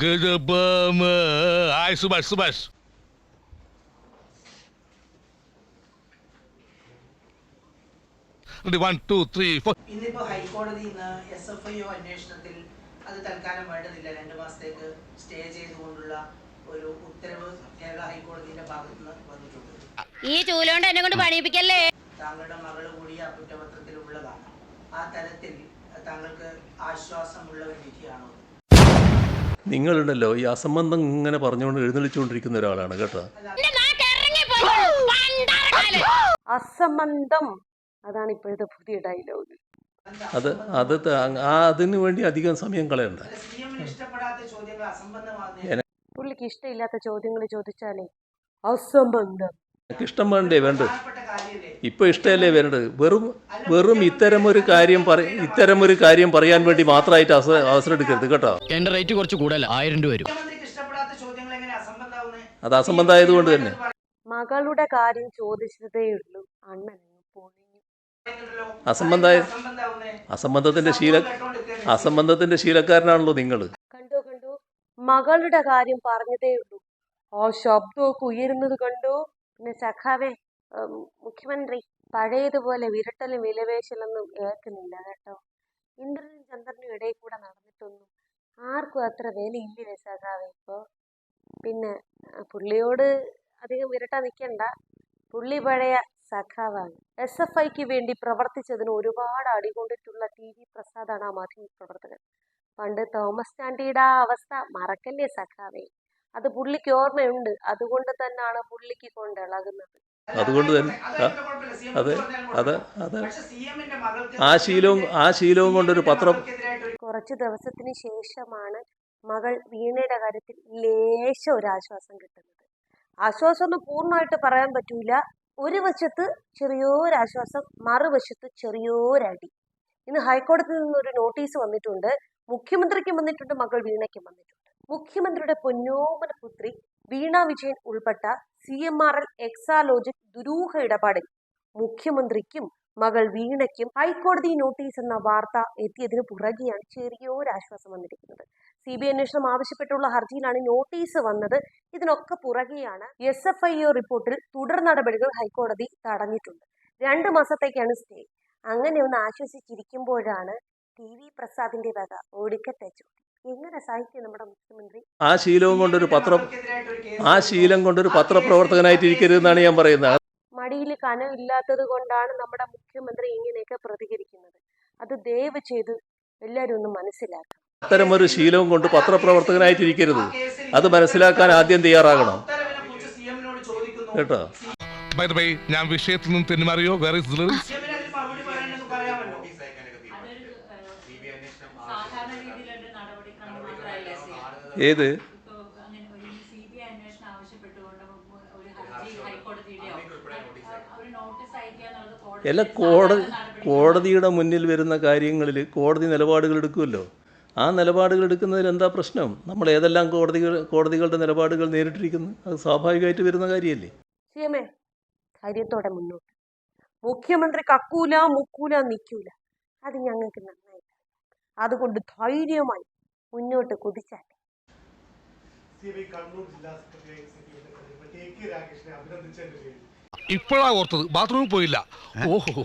ഗജബാമ hi Subas, Subas. One two three four ഇന്നിപ്പോ ഹൈക്കോടതി ഇന്ന് എസ് എഫ് ഐ ഒ അന്വേഷണത്തിൽ അത് തൽക്കാലം വേണ്ടതില്ല. രണ്ടു മാസത്തേക്ക് സ്റ്റേ ചെയ്തുകൊണ്ടുള്ള ഒരു ഉത്തരവ് കേരള ഹൈക്കോടതിയുടെ ഭാഗത്ത് നിന്ന് വന്നിട്ടുണ്ട്. ഈ ചൂലോണ്ട് എന്നെ കൊണ്ട് പണിയിപ്പിക്കല്ലേ? താങ്കളുടെ മകൾ കൂടി ആ കുറ്റപത്രത്തിൽ ഉള്ളതാണ് ആ തരത്തിൽ താങ്കൾക്ക് ആശ്വാസമുള്ള ഒരു വിധിയാണോ? നിങ്ങളുണ്ടല്ലോ ഈ അസംബന്ധം ഇങ്ങനെ പറഞ്ഞുകൊണ്ട് എഴുന്നള്ളിച്ചുകൊണ്ടിരിക്കുന്ന ഒരാളാണ് കേട്ടോ. അസംബന്ധം. അതാണ് ഇപ്പോഴത്തെ പുതിയ ഡയലോഗ് അത് അത് അതിനു വേണ്ടി അധികം സമയം കളയണ്ട. പുള്ളിക്ക് ഇഷ്ടമില്ലാത്ത ചോദ്യങ്ങൾ ചോദിച്ചാലേ അസംബന്ധം. എനിക്ക് ഇഷ്ടം വേണ്ടേ വേണ്ടത് ഇപ്പൊ ഇഷ്ടമല്ലേ വരേണ്ടത്? വെറും വെറും ഇത്തരം ഒരു കാര്യം ഇത്തരമൊരു ഇത്തരം ഒരു കാര്യം പറയാൻ വേണ്ടി മാത്രമായിട്ട് അവസ- അവസരം എടുക്കരുത് കേട്ടോ. എന്റെ റേറ്റ് കുറച്ച് കൂടുതൽ ആയിരം രൂപ വരും. അത് ഇഷ്ടപ്പെടാത്ത ചോദ്യങ്ങൾ എങ്ങനെ അസംബന്ധമാവുന്നത് അത് അസംബന്ധമായതുകൊണ്ട് തന്നെ. മകളുടെ കാര്യം ചോദിച്ചതേ ഉള്ളൂ. അണ്ണൻ അസംബന്ധമാവുന്നേ അസംബന്ധത്തിന്റെ ശീല അസംബന്ധത്തിന്റെ ശീലക്കാരനാണല്ലോ നിങ്ങൾ കണ്ടോ കണ്ടോ? മകളുടെ കാര്യം പറഞ്ഞതേ ഉള്ളൂ. ആ ശബ്ദമൊക്കെ ഉയരുന്നത് കണ്ടോ? പിന്നെ സഖാവേ മുഖ്യമന്ത്രി പഴയതുപോലെ വിരട്ടലും വിലവേശലൊന്നും ഏൽക്കുന്നില്ല കേട്ടോ. ഇന്ദ്രനും ചന്ദ്രനും ഇടയിൽ കൂടെ നടന്നിട്ടൊന്നും ആർക്കും അത്ര വിലയില്ലേ സഖാവേ ഇപ്പോൾ പിന്നെ പുള്ളിയോട് അധികം വിരട്ടാൻ നിൽക്കണ്ട പുള്ളി പഴയ സഖാവാണ്. എസ് എഫ് ഐക്ക് വേണ്ടി പ്രവർത്തിച്ചതിന് ഒരുപാട് അടികൊണ്ടിട്ടുള്ള ടി വി പ്രസാദാണ് ആ മാധ്യമ പ്രവർത്തകൻ. പണ്ട് തോമസ് ചാണ്ടിയുടെ ആ അവസ്ഥ മറക്കല്ലേ സഖാവേ? അത് പുള്ളിക്ക് ഓർമ്മയുണ്ട്. അതുകൊണ്ട് തന്നെയാണ് പുള്ളിക്ക് കൊണ്ടിളകുന്നത് അതുകൊണ്ട് തന്നെ അതെ അത് അത്. ആ ശീലവും ആ ശീലവും കൊണ്ടൊരു പത്രം. കുറച്ച് ദിവസത്തിന് ശേഷമാണ് മകൾ വീണയുടെ കാര്യത്തിൽ ലേശം ഒരു ആശ്വാസം കിട്ടുന്നത്. ആശ്വാസം ഒന്നും പൂർണമായിട്ട് പറയാൻ പറ്റൂല. ഒരു വശത്ത് ചെറിയൊരാശ്വാസം മറുവശത്ത് ചെറിയൊരടി ഇന്ന് ഹൈക്കോടതിയിൽ നിന്നൊരു നോട്ടീസ് വന്നിട്ടുണ്ട്. മുഖ്യമന്ത്രിക്കും വന്നിട്ടുണ്ട് മകൾ വീണയ്ക്കും വന്നിട്ടുണ്ട്. മുഖ്യമന്ത്രിയുടെ പൊന്നോമന പുത്രി വീണ വിജയൻ ഉൾപ്പെട്ട C M R L Exalogic ദുരൂഹ ഇടപാടിൽ മുഖ്യമന്ത്രിക്കും മകൾ വീണയ്ക്കും ഹൈക്കോടതി നോട്ടീസ് എന്ന വാർത്ത എത്തിയതിന് പുറകെയാണ് ചെറിയൊരു ആശ്വാസം വന്നിരിക്കുന്നത്. സി ബി അന്വേഷണം ആവശ്യപ്പെട്ടുള്ള ഹർജിയിലാണ് നോട്ടീസ് വന്നത്. ഇതിനൊക്കെ പുറകെയാണ് എസ് എഫ് ഐ ഒ റിപ്പോർട്ടിൽ തുടർ നടപടികൾ ഹൈക്കോടതി തടഞ്ഞിട്ടുണ്ട്. രണ്ട് മാസത്തേക്കാണ് സ്റ്റേ. അങ്ങനെ ഒന്ന് ആശ്വസിച്ചിരിക്കുമ്പോഴാണ് ടി വി പ്രസാദിന്റെ വക ഒടുക്കത്തെ ചോദ്യം. എങ്ങനെ സഹിക്കും നമ്മുടെ മുഖ്യമന്ത്രി? ആ ശീലവും കൊണ്ടൊരു പത്ര ആ ശീലം കൊണ്ടൊരു പത്രപ്രവർത്തകനായിട്ട് ഇരിക്കരുതെന്നാണ് ഞാൻ പറയുന്നത്. മടിയിൽ കനമില്ലാത്തത് കൊണ്ടാണ് നമ്മുടെ മുഖ്യമന്ത്രി ഇങ്ങനെയൊക്കെ പ്രതികരിക്കുന്നത്. അത് ദയവ് ചെയ്ത് എല്ലാവരും ഒന്ന് മനസ്സിലാക്കണം. അത്തരം ഒരു ശീലവും കൊണ്ട് പത്രപ്രവർത്തകനായിട്ടിരിക്കരുത്. അത് മനസ്സിലാക്കാൻ ആദ്യം തയ്യാറാകണം. കേട്ടോ? ബൈ ബൈ ഞാൻ വിഷയത്തിൽ നിന്ന് തെന്നുമാറിയോ വേറെ സാധാരണ രീതിയിലുള്ള നടപടിക്രമം മാത്രമല്ലേ സി ഏത് ഇപ്പോൾ അങ്ങനെ ഒരു സി ബി ഐ അന്വേഷണം ആവശ്യപ്പെട്ടുകൊണ്ട് ഒരു ഹർജി ഹൈക്കോടതിയുടെയോ ഒരു നോട്ടീസ് അയക്കുക അല്ല കോടതി കോടതിയുടെ മുന്നിൽ വരുന്ന കാര്യങ്ങളിൽ കോടതി നിലപാടുകൾ എടുക്കുമല്ലോ. ആ നിലപാടുകൾ എടുക്കുന്നതിൽ എന്താ പ്രശ്നം? നമ്മൾ ഏതെല്ലാം കോടതികൾ കോടതികളുടെ നിലപാടുകൾ നേരിട്ടിരിക്കുന്നു? അത് സ്വാഭാവികമായിട്ട് വരുന്ന കാര്യമല്ലേ? സി എം ധൈര്യത്തോടെ മുന്നോട്ട്. മുഖ്യമന്ത്രി കക്കൂല മുക്കൂല നിൽക്കൂല അത് ഞങ്ങൾക്ക് നന്നായി അതുകൊണ്ട് ധൈര്യമായി മുന്നോട്ട് കുതിച്ചാൽ സി ബി കണ്ണൂർ ജില്ലാ സെക്രട്ടറി സെക്രട്ടറി ടി കെ രാകേഷിനെ അഭിനന്ദിച്ചതിന്റെ പേരിൽ. ഇപ്പോഴാ ഓർത്തത്. ബാത്റൂമിൽ പോയില്ല. ഓഹോ.